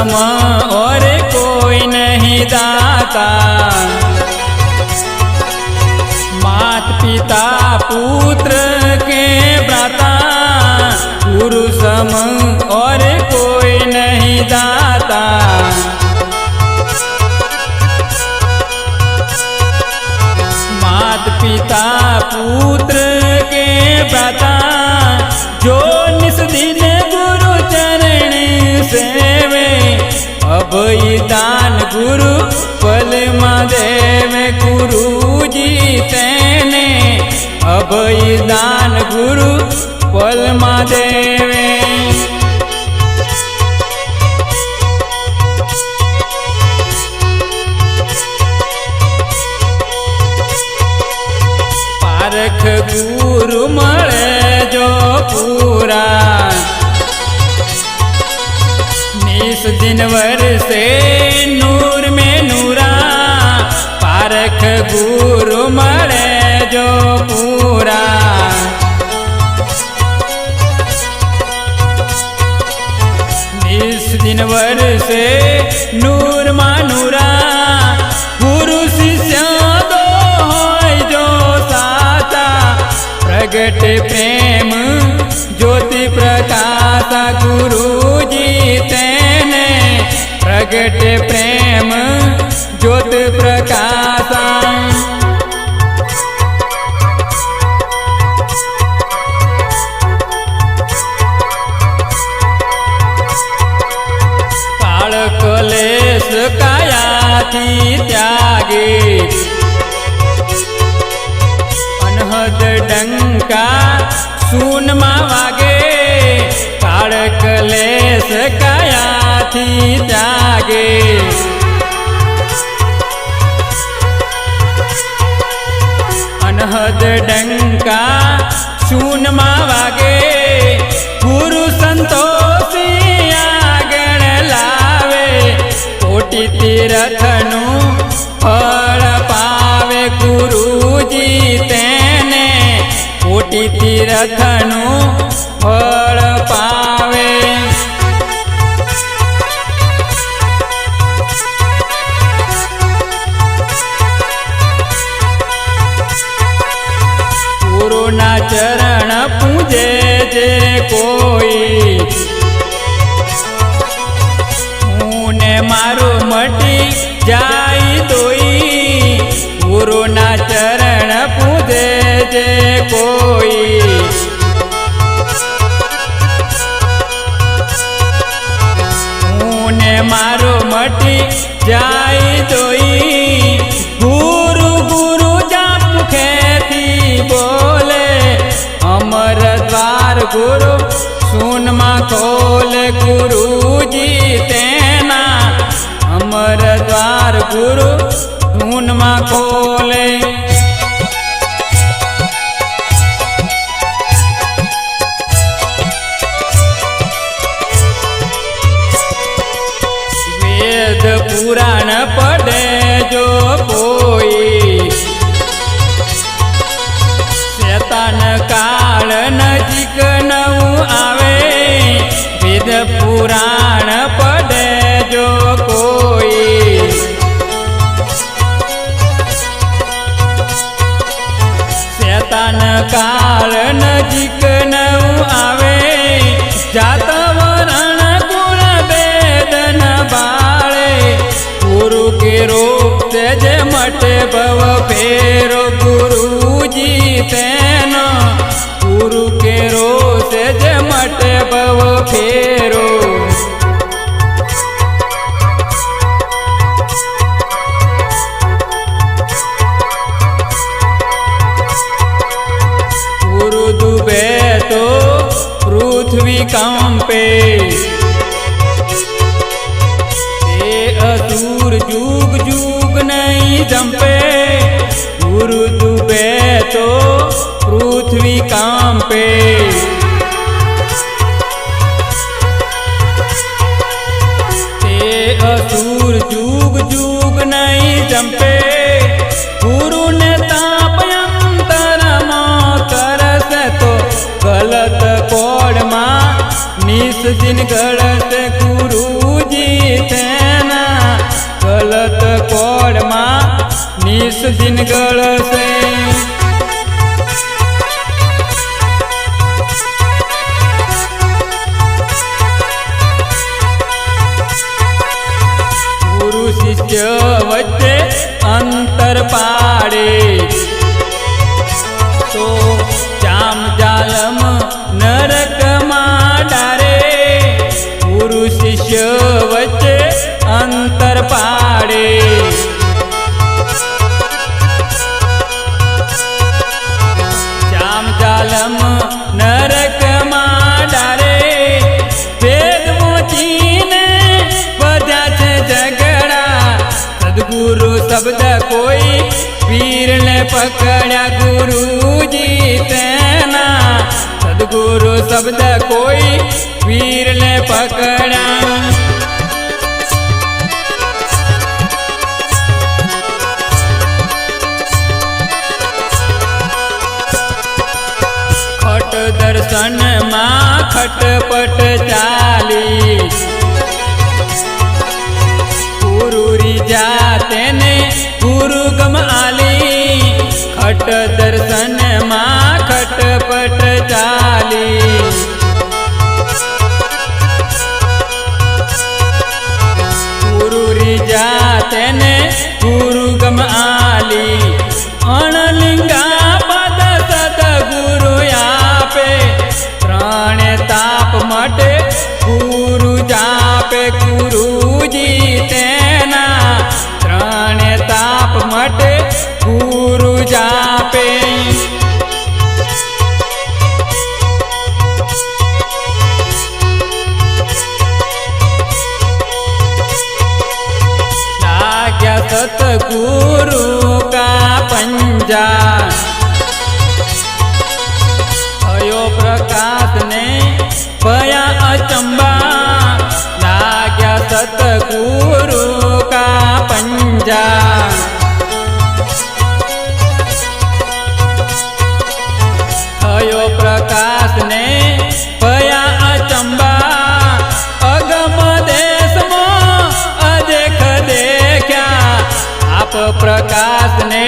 सम और कोई नहीं दाता। मात पिता पुत्र के भ्राता गुरु सम, और कोई नहीं दाता। मात पिता पुत्र के भ्राता અભય દાન ગુરુ પલમાં દેવ ગુરુજી તેને. અભય દાન ગુરુ પલમાં દેવ વરસે નૂરમાં નૂરા ગુરુ શિષ્ય દો હોય જો સાતા પ્રગટ પ્રેમ જ્યોતિ પ્રકાશ, ગુરુજી તેને. પ્રગટ પ્રેમ જ્યોત પ્રકાશા અનહદ ડંકા સૂનમાં વાગે કાળ કલેશ કયાથી ત્યાગે. અનહદ ડંકા સૂનમાં વાગે, ગુરુ સંતોષી આગળ લાવે. કોટી તીરથનું તીરથનું ફળ પાવે. ગુરુના ચરણ પૂજે જે કોઈ. હું ને મારું મટી જાય. જે કોઈ. હું ને મારો મટી જાય તોઈ ગુરુ ગુરુ જાપ મુખેથી બોલે. અમર દ્વાર ગુરુ સુનમાં ખોલ ગુરુજી તેના. અમર દ્વાર ગુરુ સુનમાં ખોલે. મટે ભવ ફેરો ગુરુજી તેનો. ગુરુ કેરો તેજ મટે ભવ ફેરો ગુરુ દુબે તો પૃથ્વી કંપે. चो पृथ्वी काम्पे ते असुर जुग जुग नहीं जंपे दिन तो गलत गुरु जी तेना गलत कोड़ मा, निस दिन गलत। શિષ્ય વચ્ચે અંતર પાડે તો જામ જાલમ નરકમાં ડારે ગુરુ શિષ્ય વચ્ચે અંતર પાડે જામ શબ્દ કોઈ પીરને પકડ્યા ગુરુજી તેના. સદગુરુ શબ્દ કોઈ પીરને પકડ્યા. ખટ દર્શનમાં ખટપટ ચાલી. ગુરુરી રીજા તેને ગુરુ ગમ ખટ દર્શનમાં ખટપટ ચાલી ગુરુ રીજા તેને ગુરુ જાપે. લાગ્યા સતગુરુ કા પંજા. થયો પ્રકાશ ને ભયા અચંબા. લાગ્યા સતગુરુ કા પંજા. પ્રકાશ ને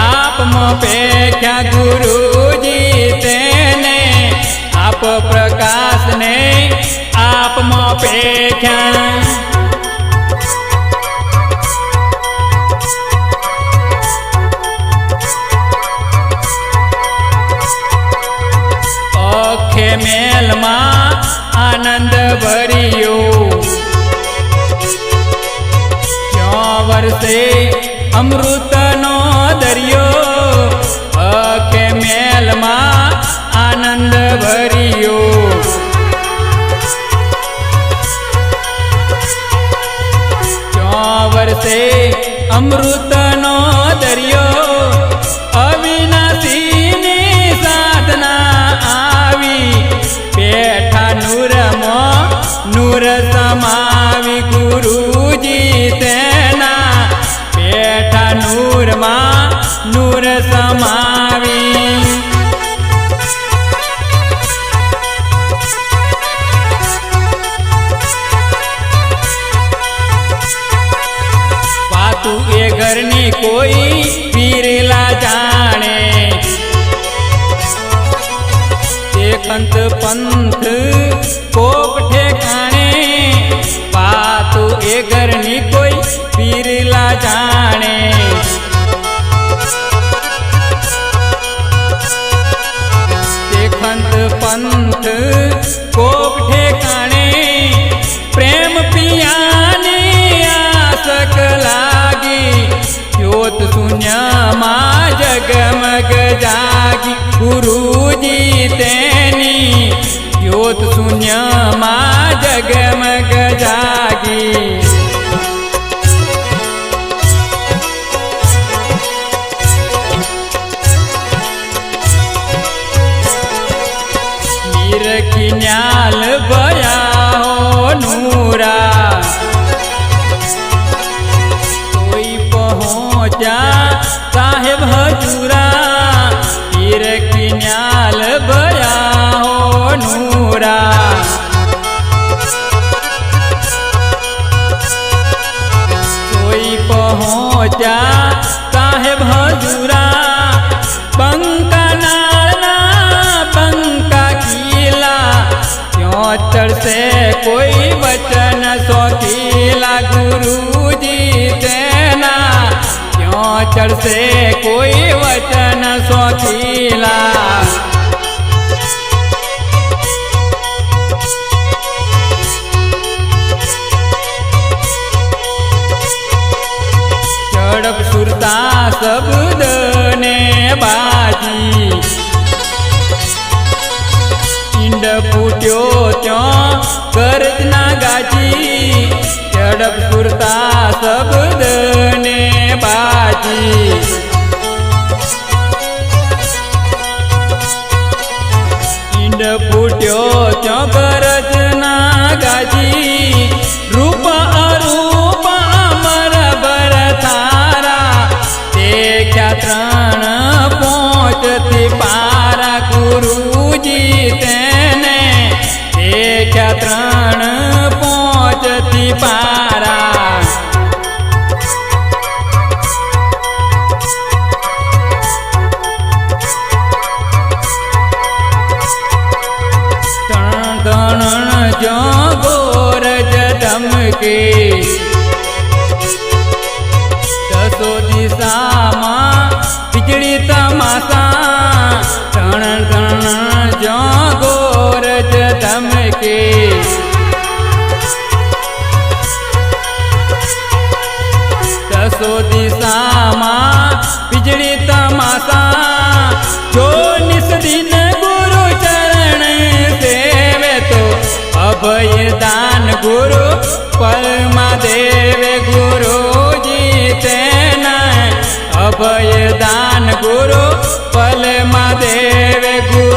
આપમાં પેખ્યા ગુરુજી તેને આપ પ્રકાશ ને આપમાં પેખ્યા અખે મેલમાં આનંદ ભર્યો ક્યાં વર્ષે અમૃતનો દરિયો અખે મેલમાં આનંદ ભર્યો. વર્ષે અમૃતનો દરિયો, અવિનાશીની સાધના આવી. બેઠા નૂરમાં નૂર સમાવી ગુરુજી पंथ कोप ठेकाने पातु तो एगर नी कोई पीरला जाणे। ते खंत पंथ कोप ठेकाने प्रेम पियाने आसक लागी योत सुन्या मा जगमग जागी गुरुजी ते તેની જ્યોત શૂન્યમાં જગમગ જાગી નિરખિન્યાલ ભયા નૂરા કોઈ પહોંચ્યા સાહેબ હજુરા जा काहे भजूरा। पंका नारना पंका कीला क्यों चढ़ से कोई बचन सौकीला गुरुजी तेना देना। क्यों चढ़ से कोई वचन सौकीला ને બાજી ઈંડ ફૂટ્યો ત્યાં ગરજના ગાજી, ઝડપ સુરતા શબ્દ ને બાજી. ઈંડ ફૂટ્યો ત્યાં ત્રણ પોંચથી પારા ધમકે દસો દિશામાં વીજળી તમાશા જો નિસદિન ગુરુ ચરણ દેવે તો અભય દાન ગુરુ પરમા દેવે ગુરુજી તેના. અભય દાન ગુરુ પલમા દેવે ગુરુ